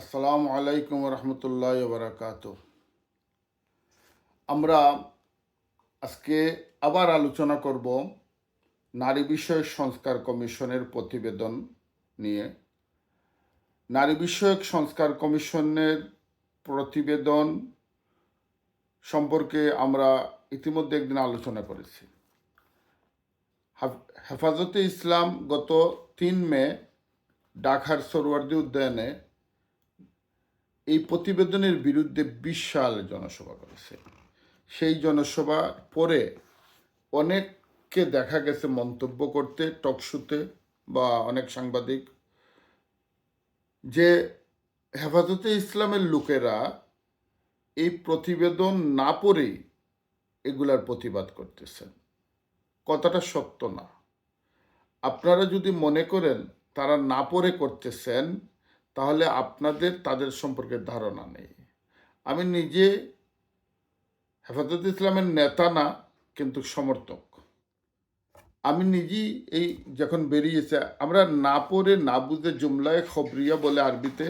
আসসালামু আলাইকুম রহমতুল্লাহ বারাকাত আমরা আজকে আবার আলোচনা করব নারী বিষয়ক সংস্কার কমিশনের প্রতিবেদন নিয়ে। নারী বিষয়ক সংস্কার কমিশনের প্রতিবেদন সম্পর্কে আমরা ইতিমধ্যে একদিন আলোচনা করেছি। হেফাজতে ইসলাম গত তিন মে ঢাকার সরোয়ার্দী উদ্যানে এই প্রতিবেদনের বিরুদ্ধে বিশাল জনসভা করেছে। সেই জনসভা পরে অনেককে দেখা গেছে মন্তব্য করতে টকশুতে বা অনেক সাংবাদিক যে হেফাজতে ইসলামের লোকেরা এই প্রতিবেদন না পড়েই এগুলার প্রতিবাদ করতেছেন। কথাটা সত্য না। আপনারা যদি মনে করেন তারা না পড়ে করতেছেন তাহলে আপনাদের তাদের সম্পর্কে ধারণা নেই। আমি নিজে হেফাজত ইসলামের নেতা না, কিন্তু সমর্থক। আমি নিজেই এই যখন বেরিয়েছে, আমরা না পড়ে না বুঝে জুমলায় খবরিয়া বলে আরবিতে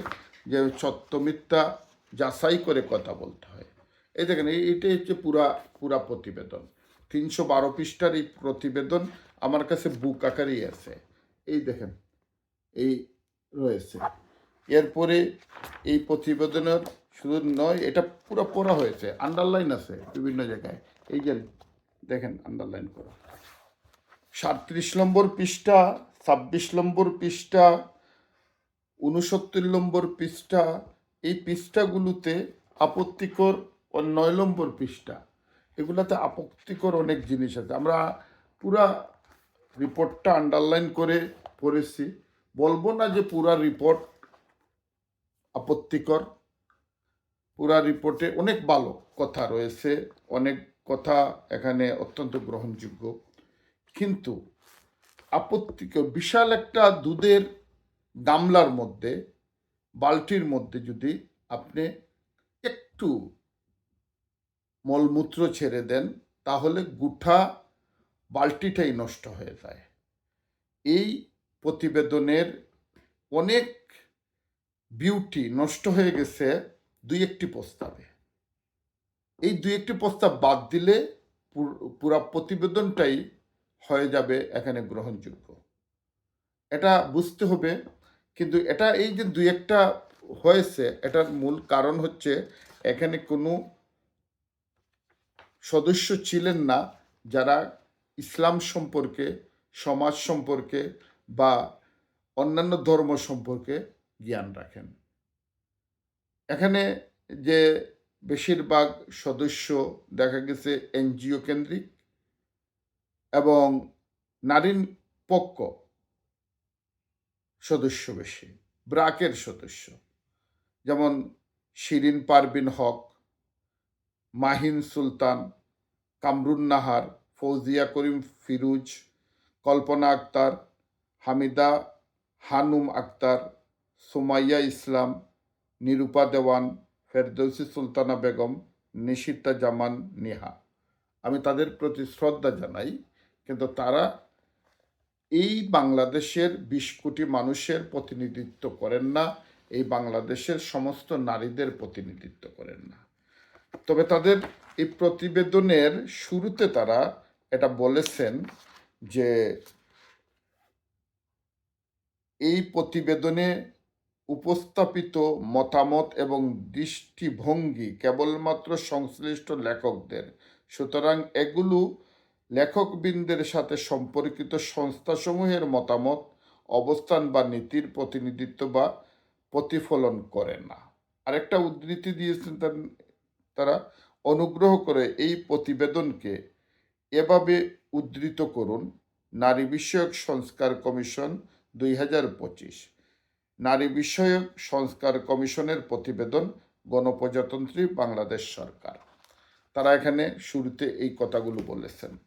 যে সত্যমিথ্যা যাচাই করে কথা বলতে হয়। এই দেখেন, এই এটাই হচ্ছে পুরা পুরা প্রতিবেদন। তিনশো বারো পৃষ্ঠার এই প্রতিবেদন আমার কাছে বুক আকারেই আছে। এই দেখেন, এই রয়েছে। এরপরে এই প্রতিবেদনের শুধু নয়, এটা পুরো পড়া হয়েছে আন্ডারলাইন আছে বিভিন্ন জায়গায়। এই যে দেখেন আন্ডারলাইন করা। সাতত্রিশ নম্বর পৃষ্ঠা, ছাব্বিশ নম্বর পৃষ্ঠা উনসত্তর নম্বর পৃষ্ঠা, এই পৃষ্ঠাগুলোতে আপত্তিকর ও নয় নম্বর পৃষ্ঠা। এগুলাতে আপত্তিকর অনেক জিনিস আছে। আমরা পুরা রিপোর্টটা আন্ডারলাইন করে পড়েছি। বলব না যে পুরা রিপোর্ট আপত্তিকর। পুরা রিপোর্টে অনেক ভালো কথা রয়েছে, অনেক কথা এখানে অত্যন্ত গ্রহণযোগ্য। কিন্তু আপত্তিকর, বিশাল একটা দুধের গামলার মধ্যে, বালতির মধ্যে যদি আপনি একটু মলমূত্র ছেড়ে দেন, তাহলে গুঠা বালতিটাই নষ্ট হয়ে যায়। এই প্রতিবেদনের অনেক বিউটি নষ্ট হয়ে গেছে দুই একটি প্রস্তাবে। এই দুই একটি প্রস্তাব বাদ দিলে পুরা প্রতিবেদনটাই হয়ে যাবে এখানে গ্রহণযোগ্য। এটা বুঝতে হবে, কিন্তু এটা এই যে দুই একটা হয়েছে, এটার মূল কারণ হচ্ছে এখানে কোনো সদস্য ছিলেন না যারা ইসলাম সম্পর্কে, সমাজ সম্পর্কে বা অন্যান্য ধর্ম সম্পর্কে জ্ঞান রাখেন। এখানে যে বেশিরভাগ সদস্য দেখা গেছে এনজিও কেন্দ্রিক এবং নারীন পক্ষ সদস্য বেশি, ব্রাকের সদস্য। যেমন শিরিন পারবিন হক, মাহিন সুলতান, কামরুন নাহার, ফৌজিয়া করিম ফিরুজ, কল্পনা আক্তার, হামিদা হানুম আক্তার সুমাইয়া ইসলাম, নিরূপা দেওয়ান, ফেরদৌসি সুলতানা বেগম, নিশিতা জামান, নেহা। আমি তাদের প্রতি শ্রদ্ধা জানাই, কিন্তু তারা এই বাংলাদেশের বিশ কোটি মানুষের প্রতিনিধিত্ব করেন না, এই বাংলাদেশের সমস্ত নারীদের প্রতিনিধিত্ব করেন না। তবে তাদের এই প্রতিবেদনের শুরুতে তারা এটা বলেছেন যে এই প্রতিবেদনে উপস্থাপিত মতামত এবং দৃষ্টিভঙ্গি কেবলমাত্র সংশ্লিষ্ট লেখকদের। সুতরাং এগুলো লেখকবৃন্দের সাথে সম্পর্কিত সংস্থাসমূহের মতামত, অবস্থান বা নীতির প্রতিনিধিত্ব বা প্রতিফলন করে না। আরেকটা উদ্ধৃতি দিয়েছেন তারা অনুগ্রহ করে এই প্রতিবেদনকে এভাবে উদ্ধৃত করুন। নারী বিষয়ক সংস্কার কমিশন দুই হাজার পঁচিশ। নারী বিষয়ক সংস্কার কমিশনের প্রতিবেদন গণপ্রজাতন্ত্রী বাংলাদেশ সরকার। তারা এখানে শুরুতে এই কথাগুলো বলেছেন।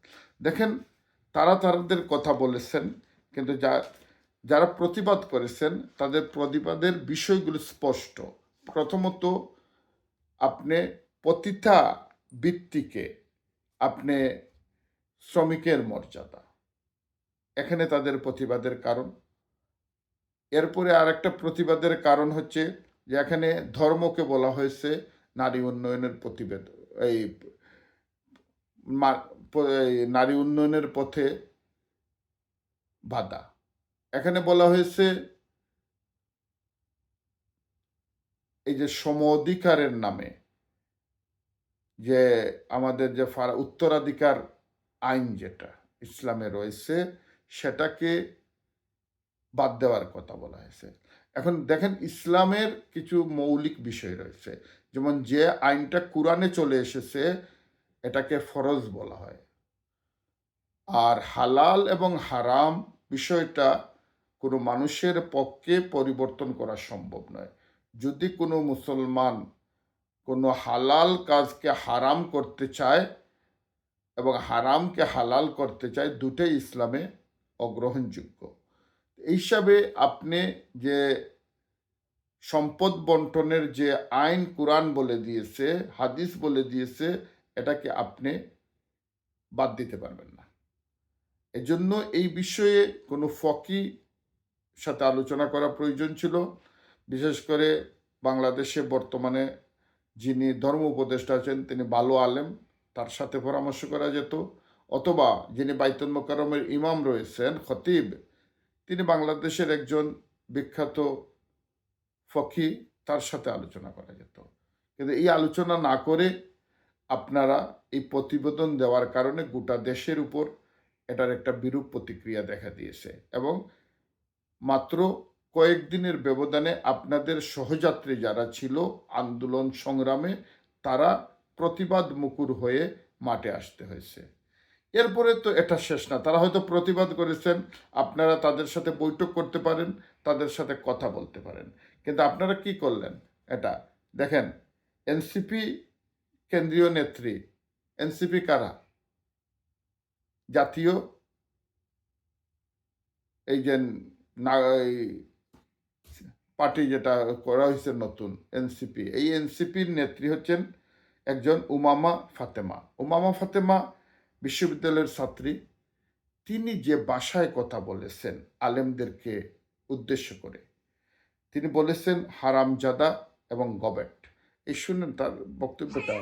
দেখেন, তারা তাদের কথা বলেছেন, কিন্তু যা, যারা প্রতিবাদ করেছেন, তাদের প্রতিবাদের বিষয়গুলো স্পষ্ট। প্রথমত, আপনি পতিতা বৃত্তিকে, আপনি শ্রমিকের মর্যাদা। এখানে তাদের প্রতিবাদের কারণ। এরপরে আরেকটা প্রতিবাদের কারণ হচ্ছে যে এখানে ধর্মকে বলা হয়েছে নারী উন্নয়নের প্রতিবেদন এই নারী উন্নয়নের পথে বাধা। এখানে বলা হয়েছে এই যে সম অধিকারের নামে যে আমাদের যে উত্তরাধিকার আইন যেটা ইসলামে রয়েছে, সেটাকে বাদ দেওয়ার কথা বলা হয়েছে। এখন দেখেন ইসলামের কিছু মৌলিক বিষয় রয়েছে। যেমন যে আইনটা কোরআনে চলে এসেছে, এটাকে ফরজ বলা হয়। আর হালাল এবং হারাম বিষয়টা কোনো মানুষের পক্ষে পরিবর্তন করা সম্ভব নয়। যদি কোনো মুসলমান কোনো হালাল কাজকে হারাম করতে চায় এবং হারামকে হালাল করতে চায়, দুটোই ইসলামে অগ্রহণযোগ্য। এই হিসাবে আপনি যে সম্পদ বন্টনের যে আইন কোরআন বলে দিয়েছে, হাদিস বলে দিয়েছে, এটাকে আপনি বাদ দিতে পারবেন না। এজন্য এই বিষয়ে কোনো ফকি সাথে আলোচনা করা প্রয়োজন ছিল। বিশেষ করে বাংলাদেশে বর্তমানে যিনি ধর্ম উপদেষ্টা আছেন, তিনি ভালো আলেম, তার সাথে পরামর্শ করা যেত। অথবা যিনি বাইতুল মোকারমের ইমাম রয়েছেন, খতিব তিনি বাংলাদেশের একজন বিখ্যাত ফকি, তার সাথে আলোচনা করা যেত। কিন্তু এই আলোচনা না করে আপনারা এই প্রতিবেদন দেওয়ার কারণে গোটা দেশের উপর এটার একটা বিরূপ প্রতিক্রিয়া দেখা দিয়েছে এবং মাত্র কয়েকদিনের ব্যবধানে আপনাদের সহযাত্রী যারা ছিল আন্দোলন সংগ্রামে, তারা প্রতিবাদ মুকুর হয়ে মাঠে আসতে হয়েছে। এরপরে তো এটা শেষ না। তারা হয়তো প্রতিবাদ করেছেন, আপনারা তাদের সাথে বৈঠক করতে পারেন, তাদের সাথে কথা বলতে পারেন। কিন্তু আপনারা কি করলেন? এটা দেখেন, এনসিপি কেন্দ্রীয় নেত্রী, এনসিপি কারা? জাতীয়? এই যে পার্টি যেটা করা হয়েছে নতুন, এনসিপি। এই এনসিপির নেত্রী হচ্ছেন একজন উমামা ফাতেমা। উমামা ফাতেমা বিশ্ববিদ্যালয়ের ছাত্রী, তিনি যে বাসায় কথা বলেছেন আলেমদেরকে উদ্দেশ্য করে, তিনি বলেছেন হারামজাদা এবং গবেট। এই শুনেন তার বক্তব্যটা।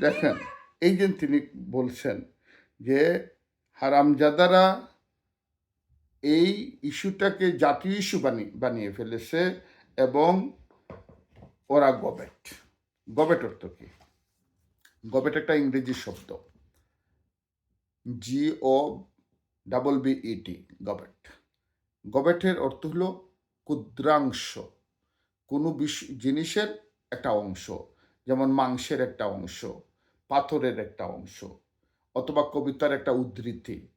দেখেন, এই যে তিনি বলছেন যে হারামজাদারা এই ইস্যুটাকে জাতীয় ইস্যু বানিয়ে বানিয়ে ফেলেছে এবং ওরা গবেট। গবেট অর্থ কি? গবেট একটা ইংরেজি শব্দ। জি ও ডাবল বি ইটি গবেট। গবেটের অর্থ হলো ক্ষুদ্রাংশ। কোনো জিনিসের একটা অংশ, যেমন মাংসের একটা অংশ পাথরের একটা অংশ অথবা কবিতার একটা উদ্ধৃতি,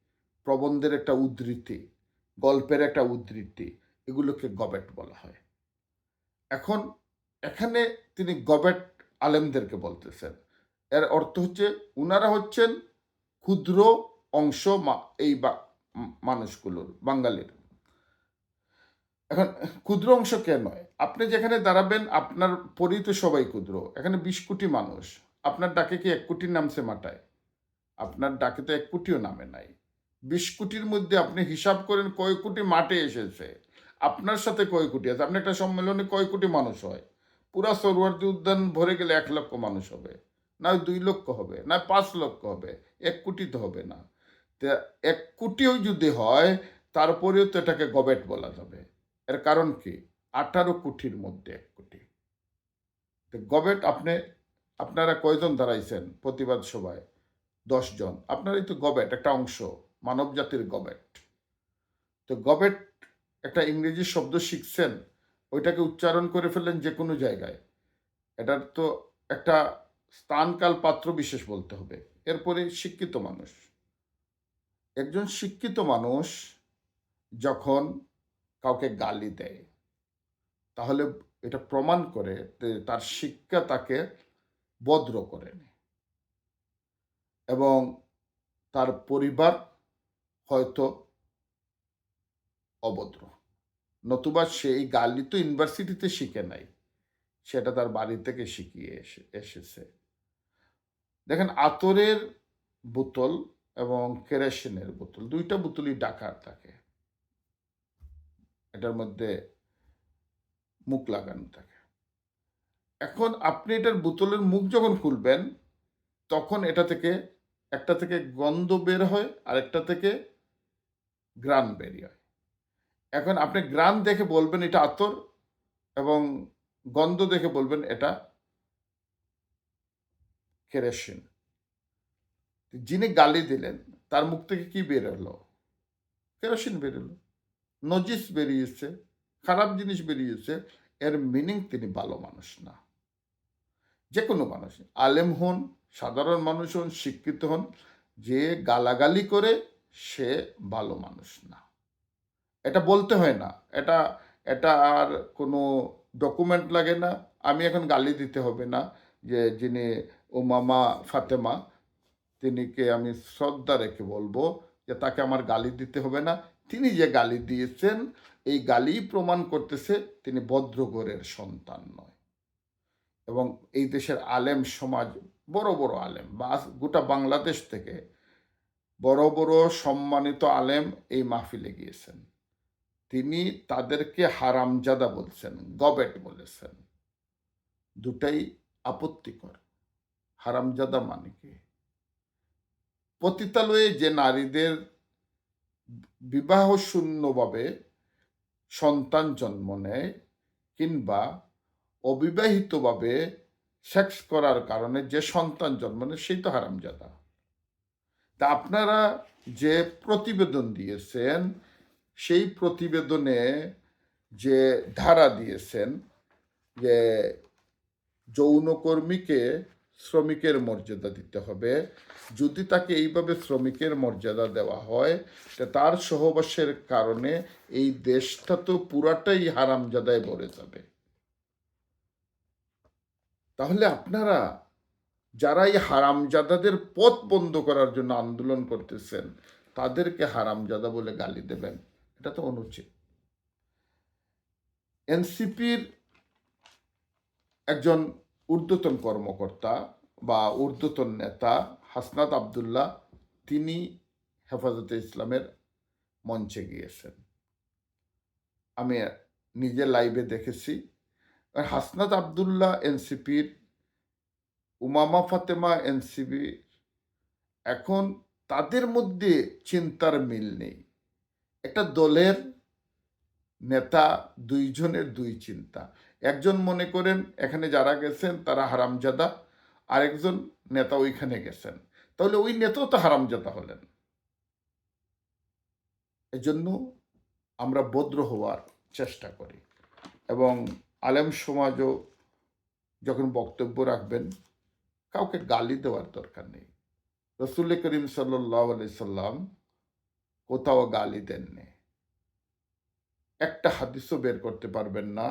প্রবন্ধের একটা উদ্ধৃতি, গল্পের একটা উদ্ধৃতি, এগুলোকে গবেট বলা হয়। এখন, এখানে তিনি গবেট আলেমদেরকে বলতেছেন। এর অর্থ হচ্ছে, উনারা হচ্ছেন ক্ষুদ্র অংশ এই বা- মানুষগুলোর, বাঙালির। এখন, ক্ষুদ্র অংশ কে নয়? আপনি যেখানে দাঁড়াবেন, আপনার পরেই তো সবাই ক্ষুদ্র। এখানে বিশ কোটি মানুষ। আপনার ডাকে কি এক কোটির নামছে মাটায়? আপনার ডাকে তো এক কোটিও নামে নাই। বিশ কোটির মধ্যে আপনি হিসাব করেন কয় কোটি মাঠে এসেছে। আপনার সাথে কয় কোটি আছে? আপনি একটা সম্মেলনে কয় কোটি মানুষ হয়? পুরা সরোয়ার্দী উদ্যান ভরে গেলে এক লক্ষ মানুষ হবে। না দুই লক্ষ হবে, না পাঁচ লক্ষ হবে, এক কোটি তো হবে না। এক কোটিও যদি হয়, তারপরেও তো এটাকে গবেট বলা যাবে। এর কারণ কি? আঠারো কোটির মধ্যে এক কোটি। গবেট আপনি আপনারা কয়জন দাঁড়াইছেন প্রতিবাদ সভায়? জন আপনারই তো গবেট, একটা অংশ মানব জাতির গবেট। তো গবেট একটা ইংরেজি শব্দ শিখছেন, ওইটাকে উচ্চারণ করে ফেললেন যে কোনো জায়গায়। এটার তো একটা স্থানকাল পাত্র বিশেষ বলতে হবে। এরপরে শিক্ষিত মানুষ। একজন শিক্ষিত মানুষ যখন কাউকে গালি দেয়, তাহলে এটা প্রমাণ করে তার শিক্ষা তাকে বদ্র করেনি এবং তার পরিবার হয়তো অভদ্র। নতুবা সেই গালি তো ইউনিভার্সিটিতে শিখে নাই। সেটা তার বাড়ি থেকে শিখিয়ে এসে, এসেছে। দেখেন, আতরের বোতল এবং কেরোসিনের বোতল, দুইটা বোতলই ডাকার থাকে। এটার মধ্যে মুখ লাগানো থাকে। এখন আপনি এটার বোতলের মুখ যখন খুলবেন, তখন এটা থেকে, একটা থেকে গন্ধ বের হয়, আর একটা থেকে গ্রান বেরিয়ে হয়। এখন আপনি গ্রান দেখে বলবেন এটা আতর এবং গন্ধ দেখে বলবেন এটা কেরোসিন। যিনি গালি দিলেন, তার মুখ থেকে কি বের হলো? কেরোসিন বেরোলো নজিস বেরিয়েছে, খারাপ জিনিস বেরিয়েছে, এর মিনিং তিনি ভালো মানুষ না। যে কোনো মানুষ। আলেম হন, সাধারণ মানুষ হন, শিক্ষিত হন, যে গালাগালি করে সে ভালো মানুষ না। এটা বলতে হয় না। এটা এটা আর কোনো ডকুমেন্ট লাগে না। আমি এখন গালি দিতে হবে না যে যিনি উমামা ফাতেমা, তিনিকে আমি শ্রদ্ধা রেখে বলব যে তাকে আমার গালি দিতে হবে না। তিনি যে গালি দিয়েছেন, এই গালি প্রমাণ করতেছে তিনি ভদ্রগরের সন্তান নয়। এবং এই দেশের আলেম সমাজ, বড় বড় আলেম, বা গোটা বাংলাদেশ থেকে বড় বড় সম্মানিত আলেম এই মাহফিলে গিয়েছেন। তিনি তাদেরকে হারামজাদা বলছেন, গবেট বলেছেন। দুটাই আপত্তিকর। হারামজাদা মানে কি? পতিতালয়ে যে নারীদের বিবাহ শূন্যভাবে সন্তান জন্ম নেয় কিংবা অবিবাহিতভাবে সেক্স করার কারণে যে সন্তান জন্ম নেয় সেই তো হারামজাদা। তা আপনারা যে প্রতিবেদন দিয়েছেন, সেই প্রতিবেদনে যে ধারা দিয়েছেন যে যৌনকর্মীকে শ্রমিকের মর্যাদা দিতে হবে, যদি তাকে এইভাবে শ্রমিকের মর্যাদা দেওয়া হয় তার সহবাসের কারণে এই দেশটা তো পুরাটাই হারামজাদায় ভরে যাবে। তাহলে আপনারা যারা এই হারামজাদাদের পথ বন্ধ করার জন্য আন্দোলন করতেছেন, তাদেরকে হারামজাদা বলে গালি দেবেন। এটা তো অনুচিত। এনসিপির একজন ঊর্ধ্বতন কর্মকর্তা বা ঊর্ধ্বতন নেতা হাসনাত আবদুল্লাহ, তিনি হেফাজতে ইসলামের মঞ্চে গিয়েছেন। আমি নিজে লাইভে দেখেছি। হাসনাত আবদুল্লাহ এনসিপির, উমামা ফাতেমা এনসিপি এখন তাদের মধ্যে চিন্তার মিল নেই। একটা দলের নেতা দুইজনের দুই চিন্তা। একজন মনে করেন এখানে যারা গেছেন তারা হারামজাদা, আরেকজন নেতা ওইখানে গেছেন। তাহলে ওই নেতাও তো হারামজাদা হলেন। এজন্য আমরা ভদ্র হওয়ার চেষ্টা করি এবং আলেম সমাজও যখন বক্তব্য রাখবেন, কাউকে গালি দেওয়ার দরকার নেই। রসুল করিম সাল্লাহ সাল্লাম কোথাও গালি দেননি। একটা হাদিসও বের করতে পারবেন না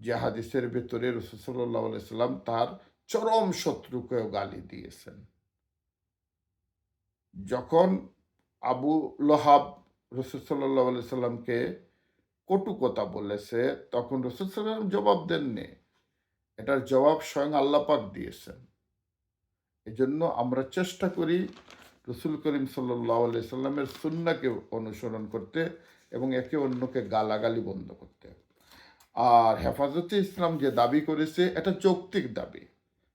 যে হাদিসের ভেতরে রসুল সাল্লাহ সাল্লাম তার চরম শত্রুকেও গালি দিয়েছেন। যখন আবু লহাব রসুল সাল্লাহ সাল্লামকে কটু কথা বলেছে, তখন রসুল সাল্লাম জবাব দেননি। এটার জবাব স্বয়ং আল্লাপাক দিয়েছেন। এজন্য আমরা চেষ্টা করি রসুল করিম সাল্লাহ সাল্লামের সুন্নাকে অনুসরণ করতে এবং একে অন্যকে গালাগালি বন্ধ করতে। আর হেফাজতে ইসলাম যে দাবি করেছে, এটা যৌক্তিক দাবি।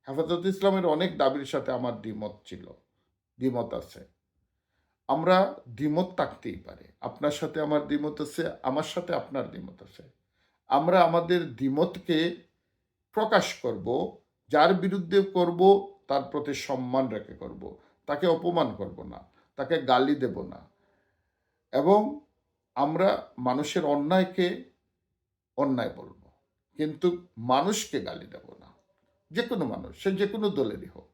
হেফাজতে ইসলামের অনেক দাবির সাথে আমার দ্বিমত ছিল, দ্বিমত আছে। আমরা দ্বিমত থাকতেই পারে। আপনার সাথে আমার দ্বিমত আছে, আমার সাথে আপনার দ্বিমত আছে। আমরা আমাদের দ্বিমতকে প্রকাশ করব, যার বিরুদ্ধে করব, তার প্রতি সম্মান রেখে করব। তাকে অপমান করব না, তাকে গালি দেব না। এবং আমরা মানুষের অন্যায়কে অন্যায় বলব, কিন্তু মানুষকে গালি দেব না। যে কোনো মানুষ, সে যে কোনো দলেরই হোক,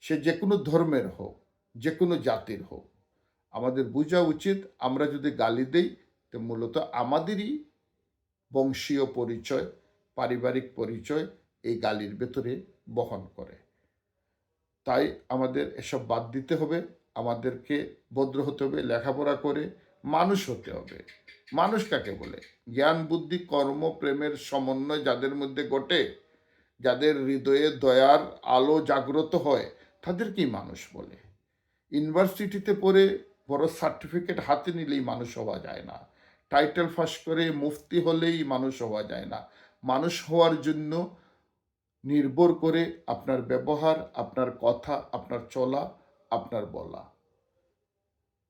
সে যে কোনো ধর্মের হোক যে কোনো জাতির হোক। আমাদের বোঝা উচিত, আমরা যদি গালি দেই, তো মূলত আমাদেরই বংশীয় পরিচয়, পারিবারিক পরিচয় এই গালির ভেতরে বহন করে। তাই আমাদের এসব বাদ দিতে হবে, আমাদেরকে ভদ্র হতে হবে, লেখাপড়া করে মানুষ হতে হবে। মানুষ কাকে বলে? জ্ঞান, বুদ্ধি, কর্ম, প্রেমের সমন্বয় যাদের মধ্যে ঘটে, যাদের হৃদয়ে দয়ার আলো জাগ্রত হয়, তাদেরকেই মানুষ বলে। ইউনিভার্সিটিতে পড়ে বড় সার্টিফিকেট হাতে নিলেই মানুষ হওয়া যায় না। টাইটেল ফাঁস করে মুফতি হলেই মানুষ হওয়া যায় না। মানুষ হওয়ার জন্য নির্ভর করে আপনার ব্যবহার, আপনার কথা, আপনার চলা, আপনার বলা।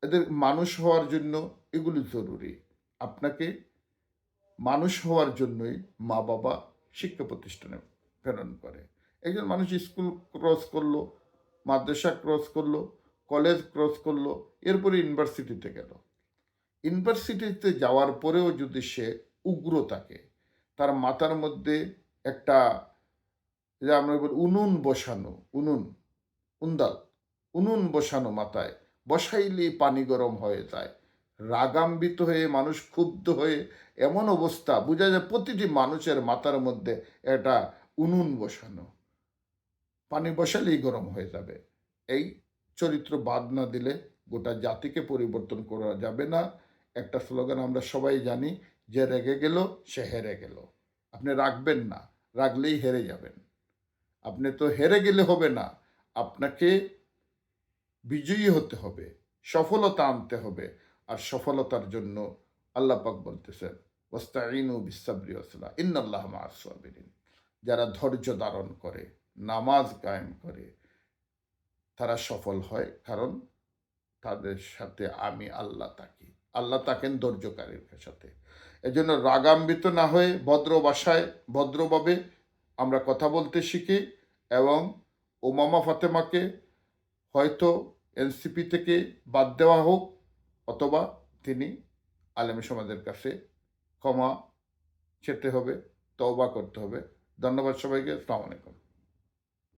এদের মানুষ হওয়ার জন্য এগুলি জরুরি। আপনাকে মানুষ হওয়ার জন্যই মা বাবা শিক্ষা প্রতিষ্ঠানে প্রেরণ করে। একজন মানুষ স্কুল ক্রস করল, মাদ্রাসা ক্রস করল কলেজ ক্রস করল, এরপরে ইউনিভার্সিটিতে গেল। ইউনিভার্সিটিতে যাওয়ার পরেও যদি সে উগ্র থাকে, তার মাথার মধ্যে একটা যে আমরা বলি উনুন বসানো, উনুন, উন্দাল, উনুন বসানো মাথায় বসাইলেই পানি গরম হয়ে যায়। রাগাম্বিত হয়ে, মানুষ ক্ষুব্ধ হয়ে এমন অবস্থা, বোঝা যায় প্রতিটি মানুষের মাথার মধ্যে একটা উনুন বসানো। পানি বসালেই গরম হয়ে যাবে। এই চরিত্র বাদ না দিলে গোটা জাতিকে পরিবর্তন করা যাবে না। একটা স্লোগান আমরা সবাই জানি, যে রেগে গেল, সে হেরে গেল। আপনি রাখবেন না, রাখলেই হেরে যাবেন। আপনি তো হেরে গেলে হবে না, আপনাকে বিজয়ী হতে হবে, সফলতা আনতে হবে। আর সফলতার জন্য আল্লাহ পাক বলতেছেন ওস্তাইনু বিসাবরি ওসলা ইন্নাল্লাহ যারা ধৈর্য ধারণ করে, নামাজ কায়েম করে তারা সফল হয় কারণ তাদের সাথে আমি আল্লাহ থাকি। আল্লাহ তাকেন ধৈর্যকারীর সাথে। এজন্য রাগাম্বিত না হয়ে ভদ্র ভাষায়, ভদ্রভাবে আমরা কথা বলতে শিখি এবং ওমামা ফাতেমাকে হয়তো এনসিপি থেকে বাদ দেওয়া হোক অথবা তিনি আলেম সমাজের কাছে ক্ষমা চেতে হবে, তওবা করতে হবে। ধন্যবাদ সবাইকে। আসসালামু আলাইকুম।